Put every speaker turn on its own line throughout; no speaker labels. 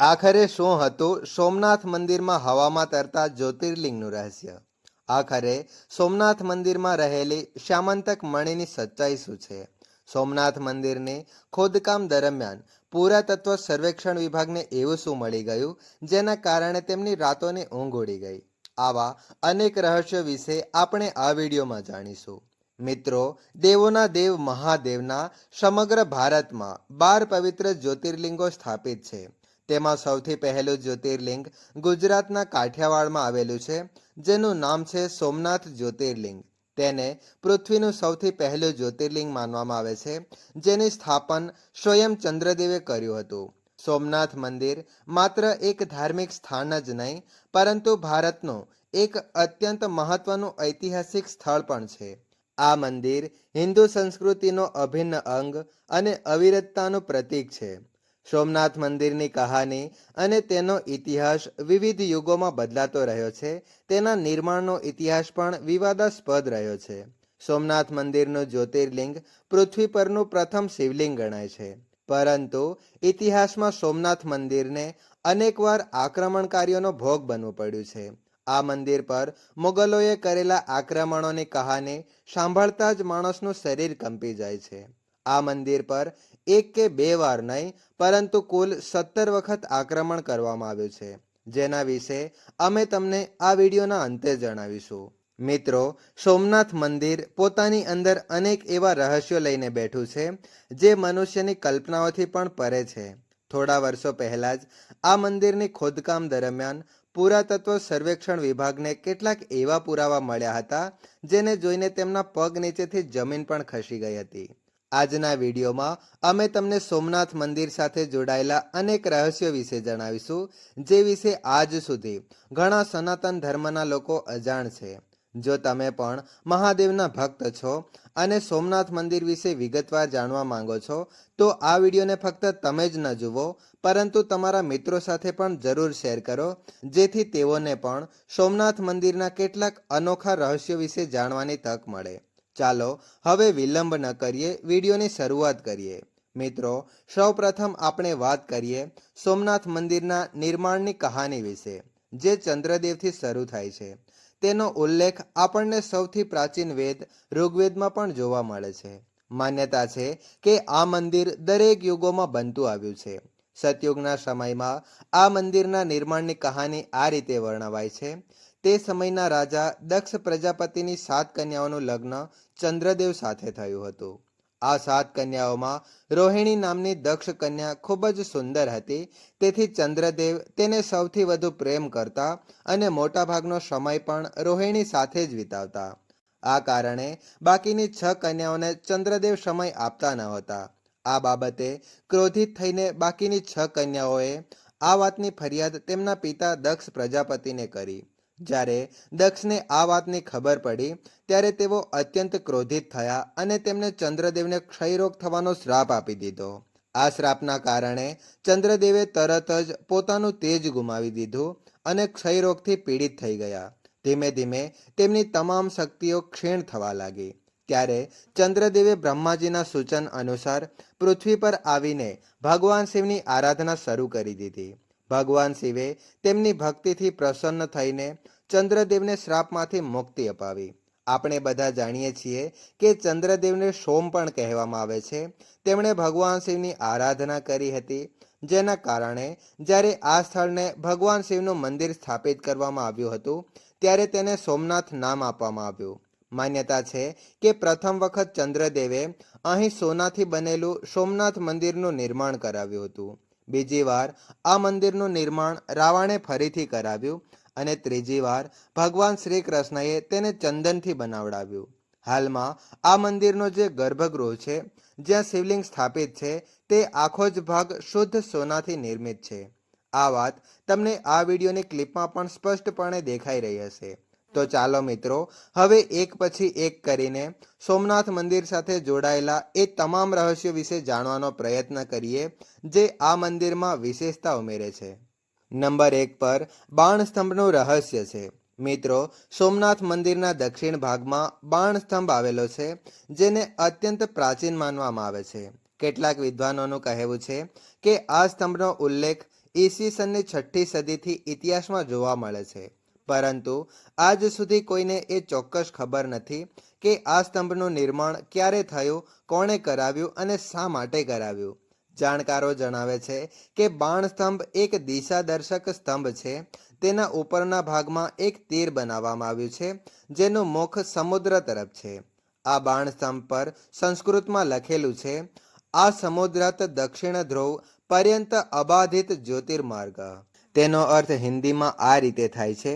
આખરે શું હતું? સોમનાથ મંદિરમાં હવામાં તરતા જ્યોતિર્લિંગનું રહસ્ય. આખરે સોમનાથ મંદિરમાં રહેલી શ્યામંતક મણીની સચ્ચાઈ શું છે? સોમનાથ મંદિરને ખોદકામ દરમિયાન પુરાતત્વ સર્વેક્ષણ વિભાગને એવું શું મળી ગયું, જેના કારણે તેમની રાતોની ઊંઘ ઉડી ગઈ? આવા અનેક રહસ્યો વિશે આપણે આ વિડીયોમાં જાણીશું. મિત્રો, દેવોના દેવ મહાદેવના સમગ્ર ભારતમાં બાર પવિત્ર જ્યોતિર્લિંગો સ્થાપિત છે. તેમાં સૌથી પહેલું જ્યોતિર્લિંગ ગુજરાતના કાઠિયાવાડમાં આવેલું છે, જેનું નામ છે સોમનાથ જ્યોતિર્લિંગ. તેને પૃથ્વીનું સૌથી પહેલું જ્યોતિર્લિંગ માનવામાં આવે છે, જેની સ્થાપન સ્વયં ચંદ્રદેવે કર્યું હતું. સોમનાથ મંદિર માત્ર એક ધાર્મિક સ્થાન જ નહીં, પરંતુ ભારતનું એક અત્યંત મહત્વનું ઐતિહાસિક સ્થળ પણ છે. આ મંદિર હિન્દુ સંસ્કૃતિનો અભિન્ન અંગ અને અવિરતતાનું પ્રતીક છે. સોમનાથ મંદિરની કહાની અને તેનો ઇતિહાસ વિવિધ યુગોમાં બદલાતો રહ્યો છે. તેના નિર્માણનો ઇતિહાસ પણ વિવાદાસ્પદ રહ્યો છે. સોમનાથ મંદિરનું જ્યોતિર્લિંગ પૃથ્વી પરનું પ્રથમ શિવલિંગ ગણાય છે. પરંતુ ઇતિહાસમાં સોમનાથ મંદિરને અનેકવાર આક્રમણકારીઓનો ભોગ બનવું પડ્યું છે. આ મંદિર પર મુગલોએ કરેલા આક્રમણોની કહાની સાંભળતા જ માણસનું શરીર કંપી જાય છે. આ મંદિર પર એક કે બે વાર નહીં, પરંતુ કુલ સત્તર વખત આક્રમણ કરવામાં આવ્યું છે. જેના વિશે અમે તમને આ વિડીયોના અંતે જણાવીશું. મિત્રો, સોમનાથ મંદિર પોતાની અંદર અનેક એવા રહસ્યો લઈને બેઠું છે, જે મનુષ્યની કલ્પનાઓથી પણ પરે છે. થોડા વર્ષો પહેલા જ આ મંદિરની ખોદકામ દરમિયાન પુરાતત્વ સર્વેક્ષણ વિભાગને કેટલાક એવા પુરાવા મળ્યા હતા, જેને જોઈને તેમના પગ નીચેથી જમીન પણ ખસી ગઈ હતી. આજના વિડીયોમાં અમે તમને સોમનાથ મંદિર સાથે જોડાયેલા અનેક રહસ્યો વિશે જણાવીશું, જે વિશે આજ સુધી ઘણા સનાતન ધર્મના લોકો અજાણ છે. જો તમે પણ મહાદેવના ભક્ત છો અને સોમનાથ મંદિર વિશે વિગતવાર જાણવા માંગો છો, તો આ વિડીયોને ફક્ત તમે જ ન જુઓ, પરંતુ તમારા મિત્રો સાથે પણ જરૂર શેર કરો, જેથી તેઓને પણ સોમનાથ મંદિરના કેટલાક અનોખા રહસ્યો વિશે જાણવાની તક મળે. ચાલો હવે વિલંબ ન કરીએ, વિડીયોની શરૂઆત કરીએ. મિત્રો, સૌપ્રથમ આપણે વાત કરીએ સોમનાથ મંદિરના નિર્માણની કહાની વિશે, જે ચંદ્રદેવથી શરૂ થાય છે. તેનો ઉલ્લેખ આપણને સૌથી પ્રાચીન વેદ ઋગ્વેદમાં પણ જોવા મળે છે. માન્યતા છે કે આ મંદિર દરેક યુગોમાં બનતું આવ્યું છે. સતયુગના સમયમાં આ મંદિરના નિર્માણની કહાની આ રીતે વર્ણવાય છે. તે સમયના રાજા દક્ષ પ્રજાપતિની સાત કન્યાઓનું લગ્ન ચંદ્રદેવ સાથે થયું હતું. આ સાત કન્યાઓમાં રોહિણી નામની દક્ષ કન્યા ખૂબ જ સુંદર હતી. તેથી ચંદ્રદેવ તેને સૌથી વધુ પ્રેમ કરતા અને મોટાભાગનો સમય પણ રોહિણી સાથે જ વિતાવતા. આ કારણે બાકીની છ કન્યાઓને ચંદ્રદેવ સમય આપતા ન હતા. આ બાબતે ક્રોધિત થઈને બાકીની છ કન્યાઓએ આ વાતની ફરિયાદ તેમના પિતા દક્ષ પ્રજાપતિને કરી. જ્યારે દક્ષને આ વાતની ખબર પડી, ત્યારે તેઓ અત્યંત ક્રોધિત થયા અને તેમણે ચંદ્રદેવને ક્ષયરોગ થવાનો શ્રાપ આપી દીધો. આ શ્રાપના કારણે ચંદ્રદેવે તરત જ પોતાનું તેજ ગુમાવી દીધું અને ક્ષયરોગથી પીડિત થઈ ગયા. ધીમે ધીમે તેમની તમામ શક્તિઓ ક્ષીણ થવા લાગી. ત્યારે ચંદ્રદેવે બ્રહ્માજીના સૂચન અનુસાર પૃથ્વી પર આવીને ભગવાન શિવની આરાધના શરૂ કરી દીધી. ભગવાન શિવે તેમની ભક્તિથી પ્રસન્ન થઈને ચંદ્રદેવને શ્રાપમાંથી મુક્તિ અપાવી. આપણે બધા જાણીએ છીએ કે ચંદ્રદેવને સોમ પણ કહેવામાં આવે છે. તેમણે ભગવાન શિવની આરાધના કરી હતી, જેના કારણે જ્યારે આ સ્થળને ભગવાન શિવનું મંદિર સ્થાપિત કરવામાં આવ્યું હતું, ત્યારે તેને સોમનાથ નામ આપવામાં આવ્યું. માન્યતા છે કે પ્રથમ વખત ચંદ્રદેવે અહીં સોનાથી બનેલું સોમનાથ મંદિરનું નિર્માણ કરાવ્યું હતું. બીજી વાર આ મંદિરનું નિર્માણ રાવણે ફરીથી કરાવ્યું અને ત્રીજી વાર ભગવાન શ્રી કૃષ્ણએ તેને ચંદનથી બનાવડાવ્યું. હાલમાં આ મંદિરનો જે ગર્ભગૃહ છે, જ્યાં શિવલિંગ સ્થાપિત છે, તે આખો જ ભાગ શુદ્ધ સોનાથી નિર્મિત છે. આ વાત તમને આ વિડીયોની ક્લિપમાં પણ સ્પષ્ટપણે દેખાઈ રહી હશે. તો ચાલો મિત્રો, હવે એક પછી એક કરીને સોમનાથ મંદિર સાથે જોડાયેલા એ તમામ રહસ્યો વિશે જાણવાનો પ્રયત્ન કરીએ, જે આ મંદિરમાં વિશેષતા ઉમેરે છે. નંબર એક પર બાણસ્તંભનું રહસ્ય છે. મિત્રો, સોમનાથ મંદિરના દક્ષિણ ભાગમાં બાણસ્તંભ આવેલો છે, જેને અત્યંત પ્રાચીન માનવામાં આવે છે. કેટલાક વિદ્વાનોનું કહેવું છે કે આ સ્તંભનો ઉલ્લેખ ઈસવીસનની છઠ્ઠી સદીથી ઇતિહાસમાં જોવા મળે છે. પરંતુ આજ સુધી કોઈને એ ચોક્કસ ખબર નથી કે આ સ્તંભનું નિર્માણ ક્યારે થયું, કોણે કરાવ્યું અને શા માટે કરાવ્યું. જાણકારો જણાવે છે કે બાણ સ્તંભ એક દિશાદર્શક સ્તંભ છે. તેના ઉપરના ભાગમાં એક તીર બનાવવામાં આવ્યું છે, જેનું મુખ સમુદ્ર તરફ છે. આ બાણ સ્તંભ પર સંસ્કૃતમાં લખેલું છે, આ સમુદ્રત દક્ષિણ ધ્રુવ પર્યંત અબાધિત જ્યોતિર્માર્ગ. તેનો અર્થ હિન્દીમાં આ રીતે થાય છે.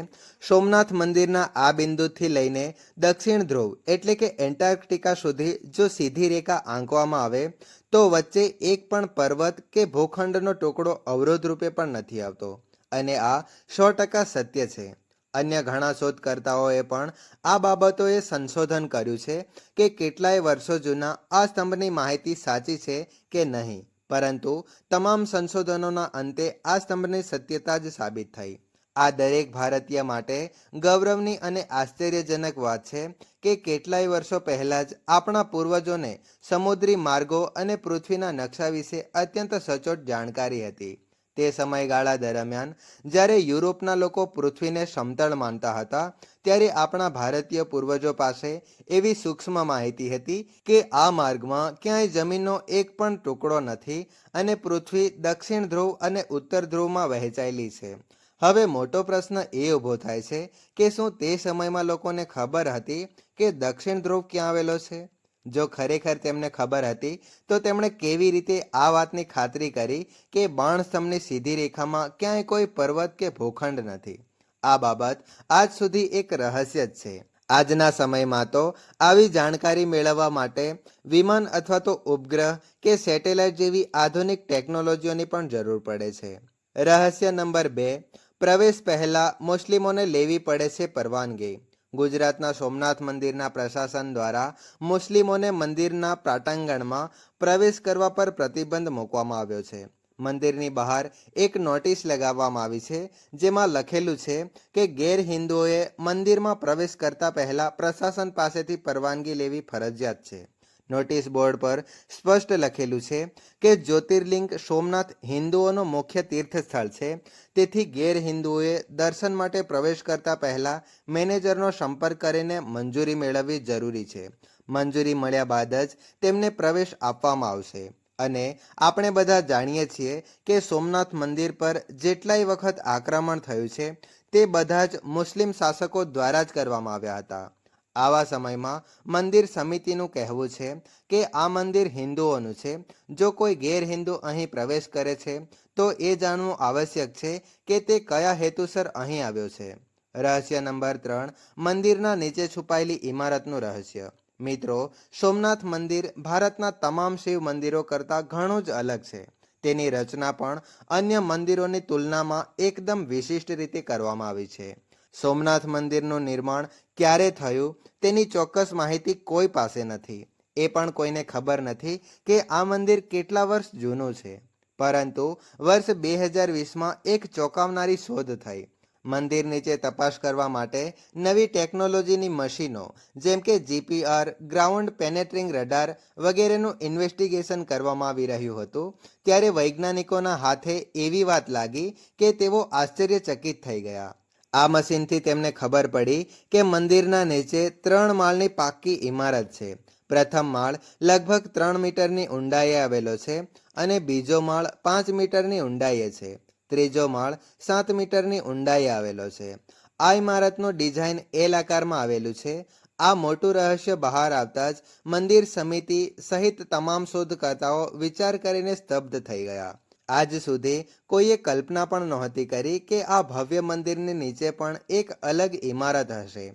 સોમનાથ મંદિરના આ બિંદુથી લઈને દક્ષિણ ધ્રુવ એટલે કે એન્ટાર્કટિકા સુધી જો સીધી રેખા આંકવામાં આવે, તો વચ્ચે એક પણ પર્વત કે ભૂખંડનો ટુકડો અવરોધ રૂપે પણ નથી આવતો. અને આ સો ટકા સત્ય છે. અન્ય ઘણા શોધકર્તાઓએ પણ આ બાબતોએ સંશોધન કર્યું છે કે કેટલાય વર્ષો જૂના આ સ્તંભની માહિતી સાચી છે કે નહીં. પરંતુ તમામ સંશોધનોના અંતે આ સ્તંભની સત્યતા જ સાબિત થઈ. આ દરેક ભારતીય માટે ગૌરવની અને આશ્ચર્યજનક વાત છે કે કેટલાય વર્ષો પહેલાં જ આપણા પૂર્વજોને સમુદ્રી માર્ગો અને પૃથ્વીના નકશા વિશે અત્યંત સચોટ જાણકારી હતી. તે સમયગાળા દરમિયાન, જ્યારે યુરોપના લોકો પૃથ્વીને સમતળ માનતા હતા, ત્યારે આપણા ભારતીય પૂર્વજો પાસે એવી સૂક્ષ્મ માહિતી હતી કે આ માર્ગમાં ક્યાંય જમીનનો એક પણ ટુકડો નથી અને પૃથ્વી દક્ષિણ ધ્રુવ અને ઉત્તર ધ્રુવમાં વહેંચાયેલી છે. હવે મોટો પ્રશ્ન એ ઊભો થાય છે કે શું તે સમયમાં લોકોને ખબર હતી કે દક્ષિણ ધ્રુવ ક્યાં આવેલો છે? જો ખરેખર તેમને ખબર હતી, તો તેમણે કેવી રીતે આ વાતની ખાતરી કરી કે બાણસ્તંભની સીધી રેખામાં ક્યાંય કોઈ પર્વત કે ભૂખંડ નથી. આ બાબત આજ સુધી એક રહસ્ય જ છે. આજના સમયમાં તો આવી જાણકારી મેળવવા માટે વિમાન અથવા તો ઉપગ્રહ કે સેટેલાઇટ જેવી આધુનિક ટેકનોલોજીઓની પણ જરૂર પડે છે. રહસ્ય નંબર બે, પ્રવેશ પહેલા મુસ્લિમોને લેવી પડે છે પરવાનગી. ગુજરાતના સોમનાથ મંદિરના પ્રશાસન દ્વારા મુસ્લિમોને મંદિરના પ્રાટાંગણમાં પ્રવેશ કરવા પર પ્રતિબંધ મૂકવામાં આવ્યો છે. મંદિરની બહાર એક નોટિસ લગાવવામાં આવી છે, જેમાં લખેલું છે કે ગેરહિન્દુઓએ મંદિરમાં પ્રવેશ કરતા પહેલા પ્રશાસન પાસેથી પરવાનગી લેવી ફરજિયાત છે. નોટિસ બોર્ડ પર સ્પષ્ટ લખેલું છે કે જ્યોતિર્લિંગ સોમનાથ હિન્દુઓનો મુખ્ય તીર્થ સ્થળ છે. તેથી ગેરહિન્દુઓએ દર્શન માટે પ્રવેશ કરતા પહેલા મેનેજરનો સંપર્ક કરીને મંજૂરી મેળવવી જરૂરી છે. મંજૂરી મળ્યા બાદ જ તેમને પ્રવેશ આપવામાં આવશે. અને આપણે બધા જાણીએ છીએ કે સોમનાથ મંદિર પર જેટલાય વખત આક્રમણ થયું છે, તે બધા જ મુસ્લિમ શાસકો દ્વારા જ કરવામાં આવ્યા હતા. આવા સમયમાં મંદિર સમિતિનું કહેવું છે કે આ મંદિર હિન્દુઓનું છે. જો કોઈ ગેરહિન્દુ અહીં પ્રવેશ કરે છે, તો એ જાણવું આવશ્યક છે કે તે કયા હેતુસર અહીં આવ્યો છે. રહસ્ય નંબર ત્રણ, મંદિરના નીચે છુપાયેલી ઇમારતનું રહસ્ય. મિત્રો, સોમનાથ મંદિર ભારતના તમામ શિવ મંદિરો કરતાં ઘણું જ અલગ છે. તેની રચના પણ અન્ય મંદિરોની તુલનામાં એકદમ વિશિષ્ટ રીતે કરવામાં આવી છે. સોમનાથ મંદિરનું નિર્માણ ક્યારે થયું તેની ચોક્કસ માહિતી કોઈ પાસે નથી. એ પણ કોઈને ખબર નથી કે આ મંદિર કેટલા વર્ષ જૂનું છે. પરંતુ વર્ષ બે હજાર વીસમાં એક ચોંકાવનારી શોધ થઈ. મંદિર નીચે તપાસ કરવા માટે નવી ટેકનોલોજીની મશીનો, જેમ કે જીપીઆર, ગ્રાઉન્ડ પેનેટ્રિંગ રડાર વગેરેનું ઇન્વેસ્ટિગેશન કરવામાં આવી રહ્યું હતું, ત્યારે વૈજ્ઞાનિકોના હાથે એવી વાત લાગી કે તેઓ આશ્ચર્યચકિત થઈ ગયા. આ મશીનથી તેમને ખબર પડી કે મંદિરના નીચે ત્રણ માળની પાક્કી ઇમારત છે. પ્રથમ માળ લગભગ ત્રણ મીટરની ઊંડાઈએ આવેલો છે અને બીજો માળ પાંચ મીટરની ઊંડાઈએ છે. ત્રીજો માળ સાત મીટરની ઊંડાઈએ આવેલો છે. આ ઇમારતનું ડિઝાઇન એલ આકારમાં આવેલું છે. આ મોટું રહસ્ય બહાર આવતા જ મંદિર સમિતિ સહિત તમામ શોધકર્તાઓ વિચાર કરીને સ્તબ્ધ થઈ ગયા. આજ સુધી કોઈએ કલ્પના પણ નહોતી કરી કે આ ભવ્ય મંદિરની નીચે પણ એક અલગ ઇમારત હશે.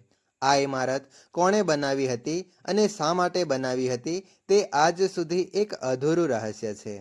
આ ઇમારત કોણે બનાવી હતી અને શા માટે બનાવી હતી તે આજ સુધી એક અધૂરું રહસ્ય છે.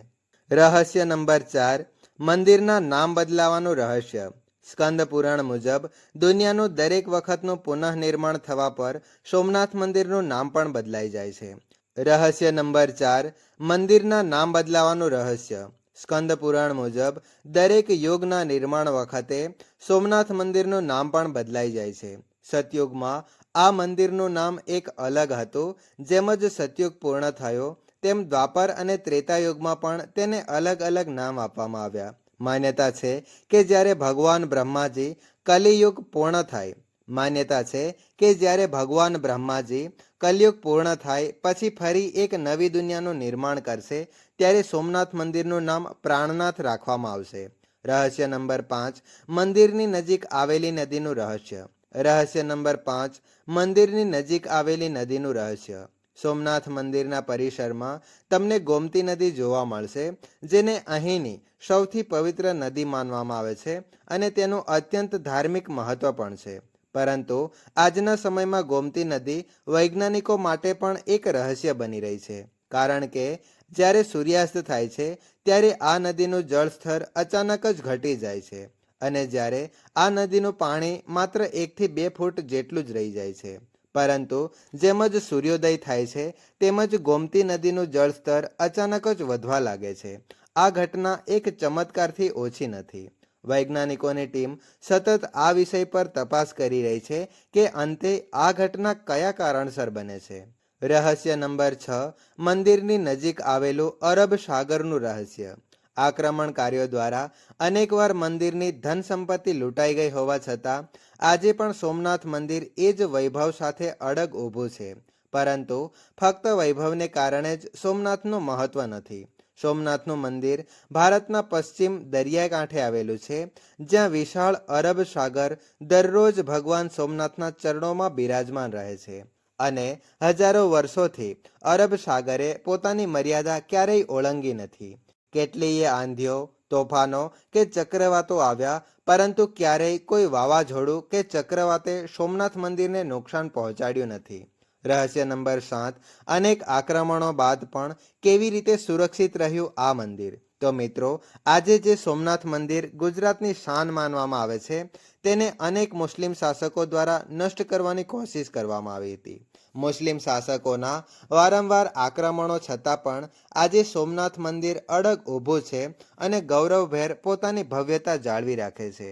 રહસ્ય નંબર ચાર, મંદિરના નામ બદલાવાનું રહસ્ય. સ્કંદ પુરાણ મુજબ, દુનિયાનું દરેક વખતનું પુનઃનિર્માણ થવા પર સોમનાથ મંદિરનું નામ પણ બદલાઈ જાય છે. રહસ્ય નંબર ચાર, મંદિરના નામ બદલાવાનું રહસ્ય. સ્કંદ પુરાણ મુજબ, દરેક યુગના નિર્માણ વખતે સોમનાથ મંદિરનું નામ પણ બદલાઈ જાય છે. સતયુગમાં આ મંદિરનું નામ એક અલગ હતું, જેમ જ સતયુગ પૂર્ણ થયો, તેમ દ્વાપર અને ત્રેતાયુગમાં પણ તેને અલગ અલગ નામ આપવામાં આવ્યા. માન્યતા છે કે જ્યારે ભગવાન બ્રહ્માજી કલિયુગ પૂર્ણ થાય, માન્યતા છે કે જ્યારે ભગવાન બ્રહ્માજી કલયુગ પૂર્ણ થાય, પછી ફરી એક નવી દુનિયાનું નિર્માણ કરશે ત્યારે સોમનાથ મંદિરનું નામ પ્રાણનાથ રાખવામાં આવશે. રહસ્ય નંબર પાંચ, મંદિરની નજીક આવેલી નદીનું રહસ્ય. રહસ્ય નંબર પાંચ, મંદિરની નજીક આવેલી નદીનું રહસ્ય. સોમનાથ મંદિરના પરિસરમાં તમને ગોમતી નદી જોવા મળશે, જેને અહીંની સૌથી પવિત્ર નદી માનવામાં આવે છે અને તેનું અત્યંત ધાર્મિક મહત્વ પણ છે. પરંતુ આજના સમયમાં ગોમતી નદી વૈજ્ઞાનિકો માટે પણ એક રહસ્ય બની રહી છે. કારણ કે જ્યારે સૂર્યાસ્ત થાય છે, ત્યારે આ નદીનું જળસ્તર અચાનક જ ઘટી જાય છે અને જ્યારે આ નદીનું પાણી માત્ર એકથી બે ફૂટ જેટલું જ રહી જાય છે. પરંતુ જેમ જ સૂર્યોદય થાય છે તેમજ ગોમતી નદીનું જળસ્તર અચાનક જ વધવા લાગે છે. આ ઘટના એક ચમત્કારથી ઓછી નથી. વૈજ્ઞાનિકોની ટીમ સતત આ વિષય પર તપાસ કરી રહી છે કે અંતે આ ઘટના કયા કારણસર બને છે. રહસ્ય નંબર છ, મંદિરની નજીક આવેલું અરબ સાગરનું રહસ્ય. આક્રમણકારીઓ દ્વારા અનેકવાર મંદિરની ધન સંપત્તિ લૂંટાઈ ગઈ હોવા છતાં, આજે પણ સોમનાથ મંદિર એ જ વૈભવ સાથે અડગ ઊભું છે. પરંતુ ફક્ત વૈભવને કારણે જ સોમનાથનું મહત્વ નથી. સોમનાથનું મંદિર ભારતના પશ્ચિમ દરિયા કાંઠે આવેલું છે, જ્યાં વિશાળ અરબ સાગર દરરોજ ભગવાન સોમનાથના ચરણોમાં બિરાજમાન રહે છે. અને હજારો વર્ષોથી અરબ સાગરે પોતાની મર્યાદા ક્યારેય ઓળંગી નથી. કેટલીય આંધીઓ તોફાનો કે ચક્રવાતો આવ્યા, પરંતુ ક્યારેય કોઈ વાવાઝોડું કે ચક્રવાતે સોમનાથ મંદિરને નુકસાન પહોંચાડ્યું નથી. રહસ્ય નંબર સાત, અનેક આક્રમણો બાદ પણ કેવી રીતે સુરક્ષિત રહ્યું આ મંદિર? તો મિત્રો, આજે જે સોમનાથ મંદિર ગુજરાતની શાન માનવામાં આવે છે તેને અનેક મુસ્લિમ શાસકો દ્વારા નષ્ટ કરવાની કોશિશ કરવામાં આવી હતી. મુસ્લિમ શાસકોના વારંવાર આક્રમણો છતાં પણ આજે સોમનાથ મંદિર અડગ ઊભું છે અને ગૌરવભેર પોતાની ભવ્યતા જાળવી રાખે છે.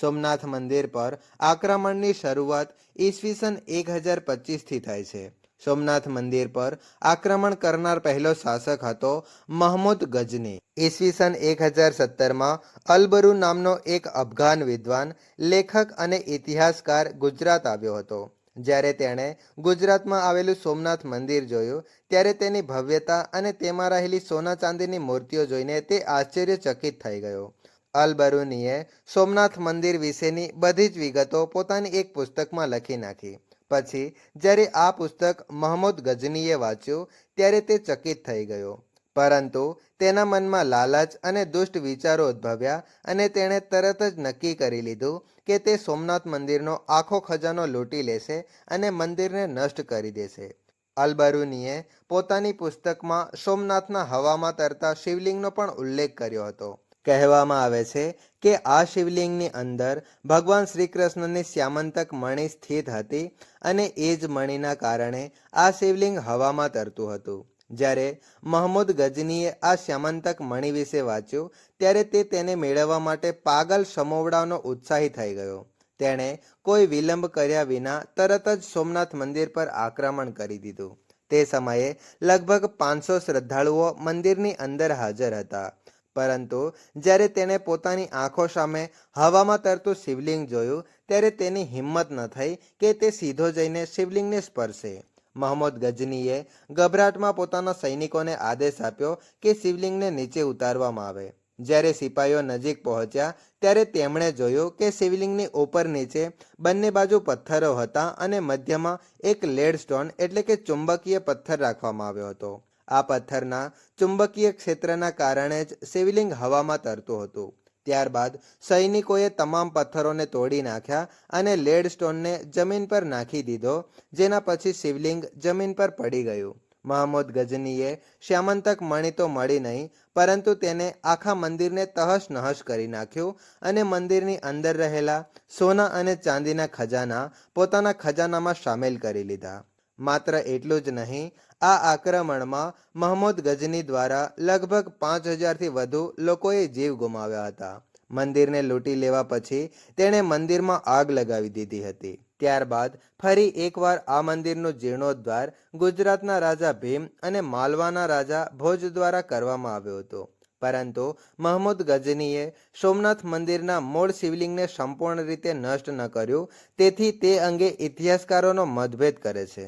સોમનાથ મંદિર પર આક્રમણની શરૂઆત ઈસવીસન એક હજાર પચીસથી થાય છે. સોમનાથ મંદિર પર આક્રમણ કરનાર પહેલો શાસક હતો મહમૂદ ગજની. ઈસવીસન એક હજાર સત્તરમાં અલબરુ નામનો એક અફઘાન વિદ્વાન, લેખક અને ઇતિહાસકાર ગુજરાત આવ્યો હતો. જ્યારે તેણે ગુજરાતમાં આવેલું સોમનાથ મંદિર જોયું, ત્યારે તેની ભવ્યતા અને તેમાં રહેલી સોના ચાંદીની મૂર્તિઓ જોઈને તે આશ્ચર્યચકિત થઈ ગયો. અલબરુનીએ સોમનાથ મંદિર વિશેની બધી જ વિગતો પોતાની એક પુસ્તકમાં લખી નાખી. પછી જ્યારે આ પુસ્તક મહમૂદ ગજનીએ વાંચ્યું, ત્યારે તે ચકિત થઈ ગયો. પરંતુ તેના મનમાં લાલચ અને દુષ્ટ વિચારો ઉદ્ભવ્યા અને તેણે તરત જ નક્કી કરી લીધું કે તે સોમનાથ મંદિરનો આખો ખજાનો લૂંટી લેશે અને મંદિરને નષ્ટ કરી દેશે. અલબરુનીએ પોતાની પુસ્તકમાં સોમનાથના હવામાં તરતા શિવલિંગનો પણ ઉલ્લેખ કર્યો હતો. કહેવામાં આવે છે કે આ શિવલિંગની અંદર ભગવાન શ્રી કૃષ્ણની શ્યામંતક મણિ સ્થિત હતી અને એ જ મણિના કારણે આ શિવલિંગ હવામાં તરતું હતું. જ્યારે મહમૂદ ગજનીએ આ શ્યામંતક મણિ વિશે વાંચ્યું, ત્યારે તે તેને મેળવવા માટે પાગલ સમોવડાનો ઉત્સાહી થઈ ગયો. તેણે કોઈ વિલંબ કર્યા વિના તરત જ સોમનાથ મંદિર પર આક્રમણ કરી દીધું. તે સમયે લગભગ પાંચસો શ્રદ્ધાળુઓ મંદિરની અંદર હાજર હતા. પરંતુ જ્યારે તેણે પોતાની આંખો સામે હવામાં તરતું શિવલિંગ જોયું, ત્યારે તેની હિંમત ન થઈ કે તે સીધો જઈને શિવલિંગને સ્પર્શે. મહમ્મદ ગજનીએ ગભરાટમાં પોતાના સૈનિકોને આદેશ આપ્યો કે શિવલિંગને નીચે ઉતારવામાં આવે. જ્યારે સિપાહીઓ નજીક પહોંચ્યા, ત્યારે તેમણે જોયું કે શિવલિંગની ઉપર નીચે બંને બાજુ પથ્થરો હતા અને મધ્યમાં એક લેડ સ્ટોન એટલે કે ચુંબકીય પથ્થર રાખવામાં આવ્યો હતો. આ પથ્થરના ચુંબકીય ક્ષેત્રના કારણે જ શિવલિંગ હવામાં તરતું હતું. ત્યારબાદ સૈનિકોએ તમામ પથ્થરોને તોડી નાખ્યા અને લેડ સ્ટોનને જમીન પર નાખી દીધો, જેના પછી શિવલિંગ જમીન પર પડી ગયું. મહમૂદ ગજનીએ શ્યામંતક મણિ તો મળી નહીં, પરંતુ તેને આખા મંદિરને તહશ નહશ કરી નાખ્યું અને મંદિરની અંદર રહેલા સોના અને ચાંદીના ખજાના પોતાના ખજાનામાં સામેલ કરી લીધા. માત્ર એટલું જ નહીં, આ આક્રમણમાં મહમૂદ ગજની દ્વારા લગભગ પાંચ હજારથી વધુ લોકોએ જીવ ગુમાવ્યા હતા. મંદિરને લૂંટી લેવા પછી તેણે મંદિરમાં આગ લગાવી દીધી હતી. ત્યારબાદ ફરી એકવાર આ મંદિરનું જીર્ણોદ્ધાર ગુજરાતના રાજા ભીમ અને માલવાના રાજા ભોજ દ્વારા કરવામાં આવ્યો હતો. પરંતુ મહમૂદ ગજનીએ સોમનાથ મંદિરના મૂળ શિવલિંગને સંપૂર્ણ રીતે નષ્ટ ન કર્યું, તેથી તે અંગે ઇતિહાસકારોનો મતભેદ કરે છે.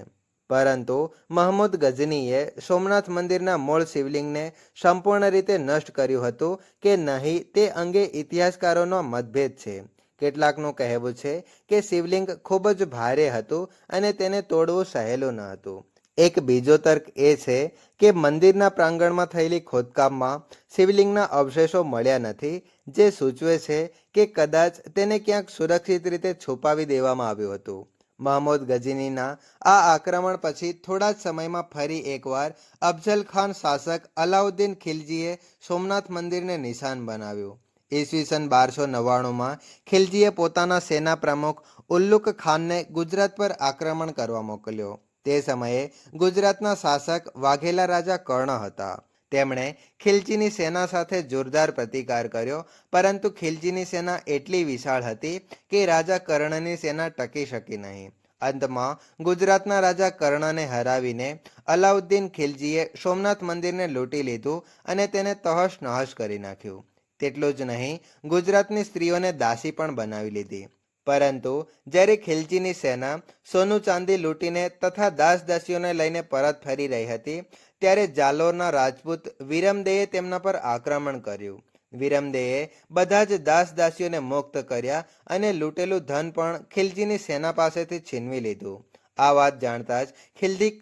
પરંતુ મહમૂદ ગઝનીએ સોમનાથ મંદિરના મૂળ શિવલિંગને સંપૂર્ણ રીતે નષ્ટ કર્યું હતું કે નહીં તે અંગે ઇતિહાસકારોનો મતભેદ છે. કેટલાકનું કહેવું છે કે શિવલિંગ ખૂબ જ ભારે હતું અને તેને તોડવું સહેલું ન હતું. એક બીજો તર્ક એ છે કે મંદિરના પ્રાંગણમાં થયેલી ખોદકામમાં શિવલિંગના અવશેષો મળ્યા નથી, જે સૂચવે છે કે કદાચ તેને ક્યાંક સુરક્ષિત રીતે છુપાવી દેવામાં આવ્યું હતું. મહમૂદ ગજનીના આ આક્રમણ પછી થોડા જ સમયમાં ફરી એકવાર અફઝલ ખાન શાસક અલાઉદ્દીન ખિલજીએ સોમનાથ મંદિરને નિશાન બનાવ્યું. ઈસવીસન બારસો નવ્વાણુંમાં ખિલજીએ પોતાના સેના પ્રમુખ ઉલ્લુક ખાનને ગુજરાત પર આક્રમણ કરવા મોકલ્યો. તે સમયે ગુજરાતના શાસક વાઘેલા રાજા કર્ણ હતા. તેમણે ખિલજીની સેના સાથે જોરદાર પ્રતિકાર કર્યો, પરંતુ ખિલજીની સેના એટલી વિશાળ હતી કે રાજા કર્ણની સેના ટકી શકી નહીં. અંતમાં ગુજરાતના રાજા કર્ણને હરાવીને અલાઉદ્દીન ખિલજીએ સોમનાથ મંદિરને લૂંટી લીધું અને તેને તહશ નહશ કરી નાખ્યું. તેટલું જ નહીં, ગુજરાતની સ્ત્રીઓને દાસી પણ બનાવી લીધી. પરંતુ જ્યારે ખિલજીની સેના સોનું ચાંદી લૂંટીને તથા દાસ દાસીઓને લઈને પરત ફરી રહી હતી ત્યારે જાલોરના રાજપૂત વિરમદેએ તેમના પર આક્રમણ કર્યું. વિરમદેએ બધા જ દાસ દાસીઓને મુક્ત કર્યા અને લૂંટેલું ધન પણ ખિલજીની સેના પાસેથી છીનવી લીધું. આ વાત જાણતા જ ખિલજી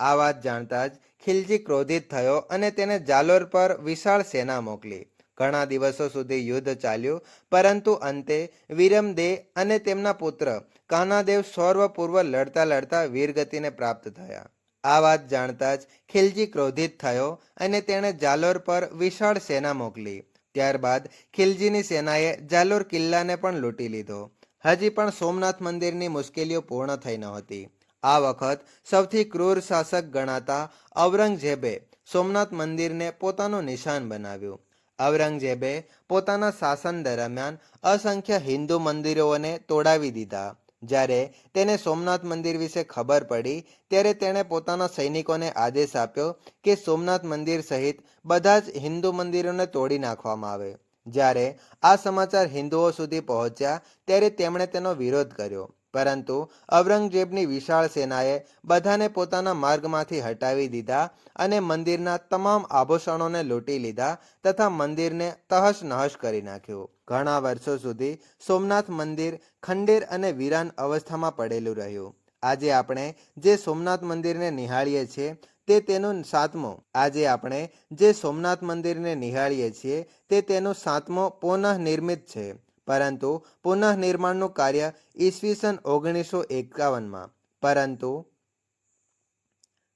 આ વાત જાણતા જ ખિલજી ક્રોધિત થયો અને તેને જાલોર પર વિશાળ સેના મોકલી. ઘણા દિવસો સુધી યુદ્ધ ચાલ્યું, પરંતુ અંતે વિરમદે અને તેમના પુત્ર કાનાદેવ સૌર્વપૂર્વ લડતા લડતા વીરગતિને પ્રાપ્ત થયા. આ વાત જાણતા જ ખિલજી ક્રોધિત થયો અને તેણે જાલોર પર વિશાળ સેના મોકલી. ત્યારબાદ ખિલજીની સેનાએ જાલોર કિલ્લાને પણ લૂંટી લીધો. હજી પણ સોમનાથ મંદિરની મુશ્કેલીઓ પૂર્ણ થઈ નહોતી આ વખત સૌથી ક્રૂર શાસક ગણાતા ઔરંગઝેબે સોમનાથ મંદિરને પોતાનું નિશાન બનાવ્યું. ઔરંગઝેબે પોતાના શાસન દરમિયાન અસંખ્ય હિન્દુ મંદિરોને તોડાવી દીધા. જ્યારે તેને સોમનાથ મંદિર વિશે ખબર પડી, ત્યારે તેણે પોતાના સૈનિકોને આદેશ આપ્યો કે સોમનાથ મંદિર સહિત બધા જ હિન્દુ મંદિરોને તોડી નાખવામાં આવે. જ્યારે આ સમાચાર હિન્દુઓ સુધી પહોંચ્યા, ત્યારે તેમણે તેનો વિરોધ કર્યો. પરંતુ ઔરંગઝેબની વિશાળ સેનાએ બધાને પોતાના માર્ગમાંથી હટાવી દીધા અને મંદિરના તમામ આભૂષણોને લૂંટી લીધા તથા મંદિરને તહશ નહશ કરી નાખ્યું. ઘણા વર્ષો સુધી સોમનાથ મંદિર, ખંડેર અને વિરાન અવસ્થામાં પડેલું રહ્યું. આજે આપણે જે સોમનાથ મંદિરને નિહાળીએ છીએ, તે તેનું સાતમો. આજે આપણે જે સોમનાથ મંદિરને નિહાળીએ છીએ, તે તેનું સાતમો પુનઃ નિર્મિત છે. પરંતુ પુનઃ નિર્માણનું કાર્ય ઈસવીસન ઓગણીસો એકાવનમાં. પરંતુ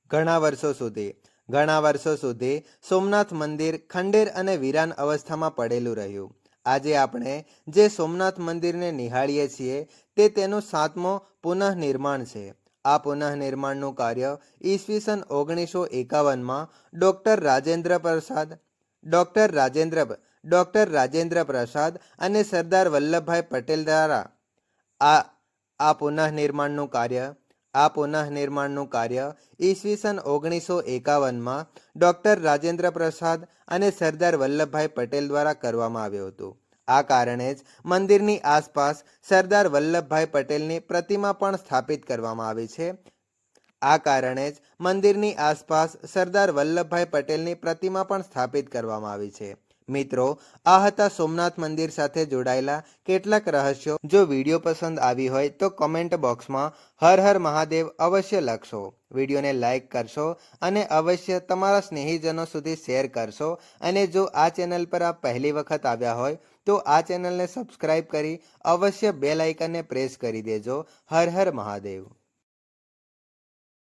ઘણા વર્ષો સુધી, ઘણા વર્ષો સુધી સોમનાથ મંદિર, ખંડેર અને વિરાન અવસ્થામાં પડેલું રહ્યું. આજે આપણે જે સોમનાથ મંદિરને નિહાળીએ છીએ તે તેનું સાતમો પુનઃનિર્માણ છે. આ પુનઃનિર્માણનું કાર્ય ઈસવીસન ઓગણીસો એકાવનમાં doctor Rajendra Prasad, doctor Rajendra doctor Rajendra Prasad અને સરદાર વલ્લભભાઈ પટેલ દ્વારા આ આ પુનઃનિર્માણનું કાર્ય આ પુનઃ નિર્માણનું કાર્ય ઈસવીસન ઓગણીસો એકાવનમાં ડૉક્ટર રાજેન્દ્ર પ્રસાદ અને સરદાર વલ્લભભાઈ પટેલ દ્વારા કરવામાં આવ્યું હતું. આ કારણે જ મંદિરની આસપાસ સરદાર વલ્લભભાઈ પટેલની પ્રતિમા પણ સ્થાપિત કરવામાં આવી છે. આ કારણે જ મંદિરની આસપાસ સરદાર વલ્લભભાઈ પટેલની પ્રતિમા પણ સ્થાપિત કરવામાં આવી છે. મિત્રો, આ હતા સોમનાથ મંદિર સાથે જોડાયેલા કેટલાક રહસ્યો. જો વીડિયો પસંદ આવી હોય તો કમેન્ટ બોક્સમાં હર હર મહાદેવ અવશ્ય લખશો. વિડીયોને લાઇક કરશો અને અવશ્ય તમારા સ્નેહીજનો સુધી શેર કરશો. અને જો આ ચેનલ પર આપ પહેલી વખત આવ્યા હોય તો આ ચેનલને સબસ્ક્રાઇબ કરી અવશ્ય બે લાઇકનને પ્રેસ કરી દેજો. હર હર મહાદેવ.